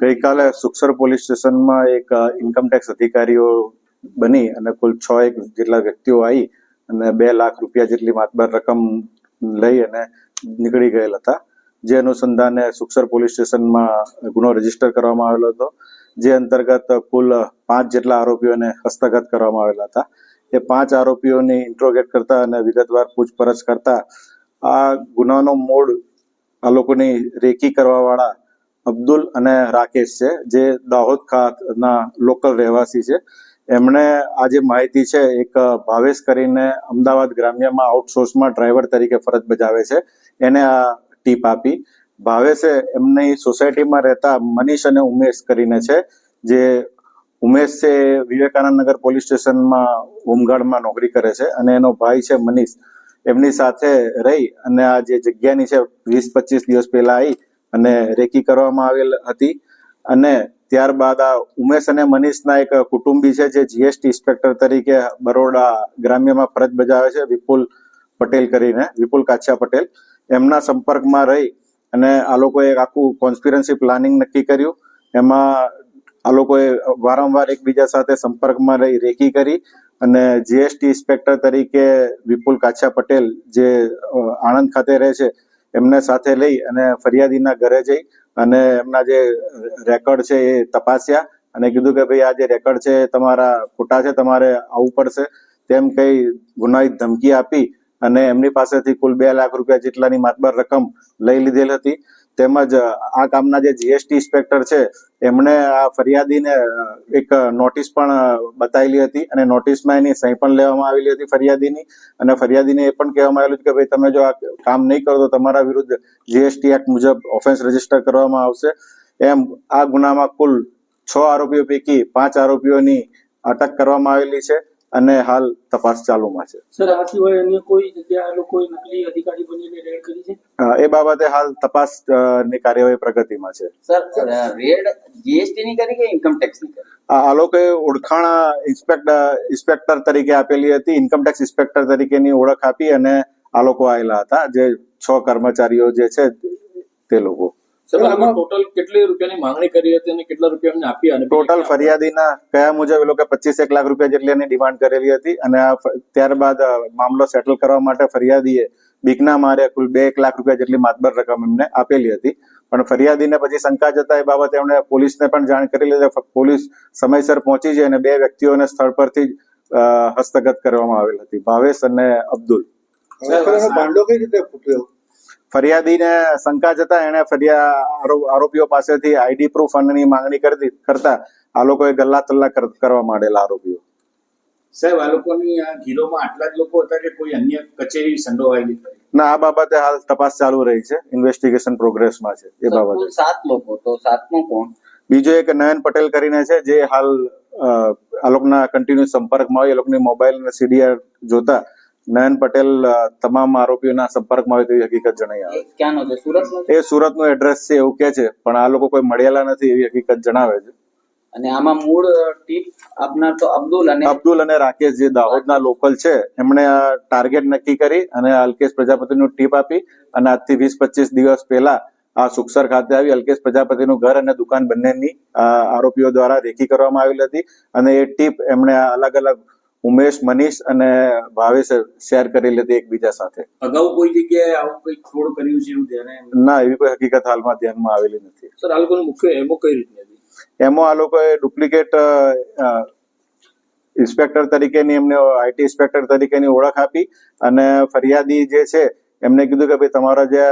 ગઈકાલે સુખસર પોલીસ સ્ટેશનમાં એક ઇન્કમટેક્સ અધિકારીઓ બની અને કુલ છ એક જેટલા વ્યક્તિઓ આવી અને બે લાખ રૂપિયા જેટલી માતબાર રકમ લઈ અને નીકળી ગયેલ હતા. જે અનુસંધાને સુખસર પોલીસ સ્ટેશનમાં ગુનો રજિસ્ટર કરવામાં આવેલો હતો. જે અંતર્ગત કુલ પાંચ જેટલા આરોપીઓને હસ્તગત કરવામાં આવેલા હતા. એ પાંચ આરોપીઓની ઇન્ટ્રોગેટ કરતા અને વિગતવાર પૂછપરછ કરતા આ ગુનાનો મૂળ આ લોકોની રેકી કરવા વાળા અબ્દુલ અને રાકેશ છે, જે દાહોદ ખાતના લોકલ રહેવાસી છે. એમણે આ જે માહિતી છે, એક ભાવેશ કરીને અમદાવાદ ગ્રામ્યમાં આઉટસોર્સમાં ડ્રાઈવર તરીકે ફરજ બજાવે છે. એને આ ટીપ આપી. ભાવેશે એમની સોસાયટીમાં રહેતા મનીષ અને ઉમેશ કરીને છે, જે ઉમેશ છે વિવેકાનંદ નગર પોલીસ સ્ટેશનમાં હોમગાર્ડમાં નોકરી કરે છે અને એનો ભાઈ છે મનીષ. એમની સાથે રહી અને આ જે જગ્યાની છે, વીસ પચીસ દિવસ પહેલા આવી અને રેકી કરવામાં આવેલ હતી. અને ત્યારબાદ આ ઉમેશ અને મનીષના એક કુટુંબી છે જે જીએસટી ઇન્સ્પેક્ટર તરીકે બરોડા ગ્રામ્યમાં ફરજ બજાવે છે, વિપુલ પટેલ કરીને, વિપુલ કાછા પટેલ. એમના સંપર્કમાં રહી અને આ લોકોએ આખું કોન્સ્પિરન્સી પ્લાનિંગ નક્કી કર્યું. એમાં આ લોકોએ વારંવાર એકબીજા સાથે સંપર્કમાં રહી, રેકી કરી અને જીએસટી ઇન્સ્પેક્ટર તરીકે વિપુલ કાછા પટેલ જે આણંદ ખાતે રહે છે એમને સાથે લઈ અને ફરિયાદીના ઘરે જઈ અને એમના જે રેકોર્ડ છે એ તપાસ્યા અને કીધું કે ભાઈ, આ જે રેકોર્ડ છે તમારા ખોટા છે, તમારે આવવું પડશે. તેમ કઈ ગુનાહિત ધમકી આપી અને એમની પાસેથી કુલ બે લાખ રૂપિયા જેટલાની માતબાર રકમ લઈ લીધેલ હતી. તેમજ આ કામના જે જીએસટી ઇન્સ્પેક્ટર છે, એમણે આ ફરિયાદીને એક નોટિસ પણ બતાવેલી હતી અને નોટિસમાં એની સહી પણ લેવામાં આવેલી હતી ફરિયાદીની. અને ફરિયાદીને એ પણ કહેવામાં આવેલું કે, ભાઈ, તમે જો આ કામ નહીં કરો તો તમારા વિરુદ્ધ જીએસટી એક્ટ મુજબ ઓફેન્સ રજિસ્ટર કરવામાં આવશે. એમ, આ ગુનામાં કુલ છ આરોપીઓ પૈકી પાંચ આરોપીઓની અટક કરવામાં આવેલી છે. અને હાલ તપાસ ચાલુમાં છે. સર આ સિવાય અન્ય કોઈ જગ્યાએ લોકો નકલી અધિકારી બનીને રેડ કરી છે? એ બાબતે હાલ તપાસની કાર્યવાહી પ્રગતિમાં છે. સર રેડ જીએસટી ની કરી કે ઇન્કમ ટેક્સની કરી? આ લોકોએ ઓળખાણ ઇન્સ્પેક્ટર ઇન્સ્પેક્ટર તરીકે આપેલી હતી ઇન્કમટેક્સ ઇન્સ્પેક્ટર તરીકેની ઓળખ આપી અને આ લોકો આવેલા હતા. જે છ કર્મચારીઓ જે છે તે લોકો. ટોટલ કેટલી રૂપિયાની માંગણી કરી હતી અને કેટલા રૂપિયા એમને આપ્યા ટોટલ ફરિયાદીના કયા મુજબ એ લોકો પચીસ એક લાખ રૂપિયા જેટલી એની ડિમાન્ડ કરેલી હતી અને ત્યારબાદ મામલો સેટલ કરવા માટે ફરિયાદીએ બીકના મારે કુલ બે એક લાખ રૂપિયા જેટલી માતબર રકમ એમને આપેલી હતી. પણ ફરિયાદીને પછી શંકા જતા એ બાબતે એમણે પોલીસને પણ જાણ કરેલી લીધી. પોલીસ સમયસર પહોંચી જાય અને બે વ્યક્તિઓને સ્થળ પરથી હસ્તગત કરવામાં આવેલ હતી. ભાવેશ અને અબ્દુલ. ભાંડો કઈ રીતે ફૂટ્યો? ફરિયાદીને શંકા જતા એને ફરિયા આરોપીઓ પાસેથી આઈડી પ્રૂફ ફંડની માંગણી કરતી કરતા આ લોકોએ ગલ્લા તલ્લા કરવા માંડેલા આરોપીઓ. સાહેબ આ લોકોની આ ગીરોમાં આટલા જ લોકો હતા કે કોઈ અન્ય કચેરી સંડોવાયેલી ના આ બાબતે હાલ તપાસ ચાલુ રહી છે. ઇન્વેસ્ટિગેશન પ્રોગ્રેસમાં છે એ બાબતે. સાત લોકો તો સાતમો કોણ? બીજો એક નયન પટેલ કરીને છે જે હાલ અ, આ લોકોના કન્ટિન્યુ સંપર્કમાં હોય એ લોકોની મોબાઈલ અને સીડીઆર જોતા નયન પટેલ તમામ આરોપીઓના સંપર્કમાં હોય તેવી હકીકત જણાઈ આવે. ક્યાંનો છે? એ સુરતનું એડ્રેસ છે એવું કે છે પણ આ લોકો કોઈ મળેલા નથી એવી હકીકત જણાવે છે. અને આમાં મૂળ ટીપ આપનાર તો અબ્દુલ અને અબ્દુલ અને રાકેશ જે દાહોદના લોકલ છે એમણે આ ટાર્ગેટ નક્કી કરી અને અલ્કેશ પ્રજાપતિનું ટીપ આપી અને આજથી વીસ પચીસ દિવસ પહેલા આ સુખસર ખાતે આવી અલ્કેશ પ્રજાપતિનું ઘર અને દુકાન બંનેની આરોપીઓ દ્વારા રેકી કરવામાં આવેલી હતી અને એ ટીપ એમણે અલગ અલગ ઉમેશ મનીષ અને ભાવેશ શેર કરી લેતી એકબીજા સાથે. અગાઉ કોઈ જગ્યાએ આવું કંઈક ફ્રોડ કર્યું છે એવું ધ્યાને ના એવી કોઈ હકીકત હાલમાં ધ્યાનમાં આવેલી નથી. સર આ લોકોનું મુખ્ય એમો કઈ રીતની હતી? એમાં આ લોકોએ ડુપ્લિકેટ ઇન્સ્પેક્ટર તરીકેની એમને આઈટી ઇન્સ્પેક્ટર તરીકેની ઓળખ આપી અને ફરિયાદી જે છે એમને કીધું કે ભાઈ તમારા જે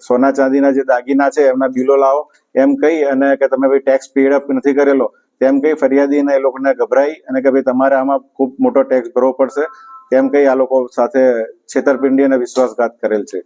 સોના ચાંદીના જે દાગીના છે એમના બિલો લાવો એમ કહી અને કે તમે ભાઈ ટેક્સ પેડ અપ નથી કરેલો તેમ કહી ફરિયાદીને એ લોકોને ગભરાઈ અને કે ભાઈ તમારે આમાં ખૂબ મોટો ટેક્સ ભરવો પડશે, તેમ કહી આ લોકો સાથે છેતરપિંડી અને વિશ્વાસઘાત કરેલ છે.